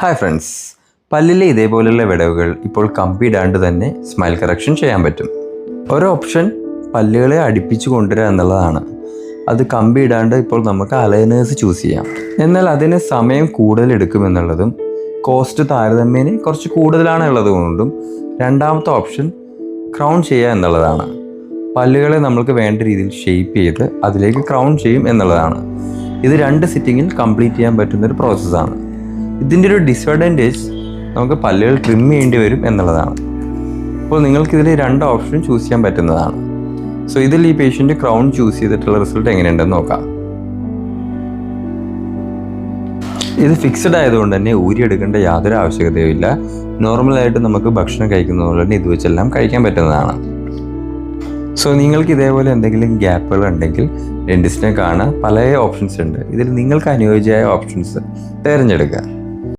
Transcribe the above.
Hi friends പല്ലിലെ ഇതേപോലെയുള്ള വിടവുകൾ ഇപ്പോൾ കമ്പിയിടാണ്ട് തന്നെ സ്മൈൽ കറക്ഷൻ ചെയ്യാൻ പറ്റും. ഒരു ഓപ്ഷൻ പല്ലുകളെ അടുപ്പിച്ച് കൊണ്ടുവരിക എന്നുള്ളതാണ്. അത് കമ്പി ഇടാണ്ട് ഇപ്പോൾ നമുക്ക് അലൈനേഴ്സ് ചൂസ് ചെയ്യാം. എന്നാൽ അതിന് സമയം കൂടുതൽ എടുക്കുമെന്നുള്ളതും കോസ്റ്റ് താരതമ്യേന കുറച്ച് കൂടുതലാണ് ഉള്ളതുകൊണ്ടും രണ്ടാമത്തെ ഓപ്ഷൻ ക്രൗൺ ചെയ്യുക എന്നുള്ളതാണ്. പല്ലുകളെ നമ്മൾക്ക് വേണ്ട രീതിയിൽ ഷേപ്പ് ചെയ്ത് അതിലേക്ക് ക്രൗൺ ചെയ്യും എന്നുള്ളതാണ്. ഇത് രണ്ട് സിറ്റിങ്ങിൽ കംപ്ലീറ്റ് ചെയ്യാൻ പറ്റുന്നൊരു പ്രോസസ്സാണ് ഇതിന്റെ ഒരു ഡിസഡ്വാന്റേജ് നമുക്ക് പല്ലുകൾ ട്രിം ചെയ്യേണ്ടി വരും എന്നുള്ളതാണ്. അപ്പോൾ നിങ്ങൾക്കിതിൽ രണ്ട് ഓപ്ഷൻ ചൂസ് ചെയ്യാൻ പറ്റുന്നതാണ്. സോ ഇതിൽ ഈ പേഷ്യന്റ് ക്രൗൺ ചൂസ് ചെയ്തിട്ടുള്ള റിസൾട്ട് എങ്ങനെയുണ്ടെന്ന് നോക്കാം. ഇത് ഫിക്സഡ് ആയതുകൊണ്ട് തന്നെ ഊരി എടുക്കേണ്ട യാതൊരു ആവശ്യകതയും ഇല്ല. നോർമലായിട്ട് നമുക്ക് ഭക്ഷണം കഴിക്കുന്നതുകൊണ്ട് തന്നെ ഇത് വെച്ചെല്ലാം കഴിക്കാൻ പറ്റുന്നതാണ്. സോ നിങ്ങൾക്ക് ഇതേപോലെ എന്തെങ്കിലും ഗ്യാപ്പുകൾ ഉണ്ടെങ്കിൽ ഡെന്റിസ്റ്റിനെ കാണാൻ പല ഓപ്ഷൻസ് ഉണ്ട്. ഇതിൽ നിങ്ങൾക്ക് അനുയോജ്യമായ ഓപ്ഷൻസ് തിരഞ്ഞെടുക്കുക.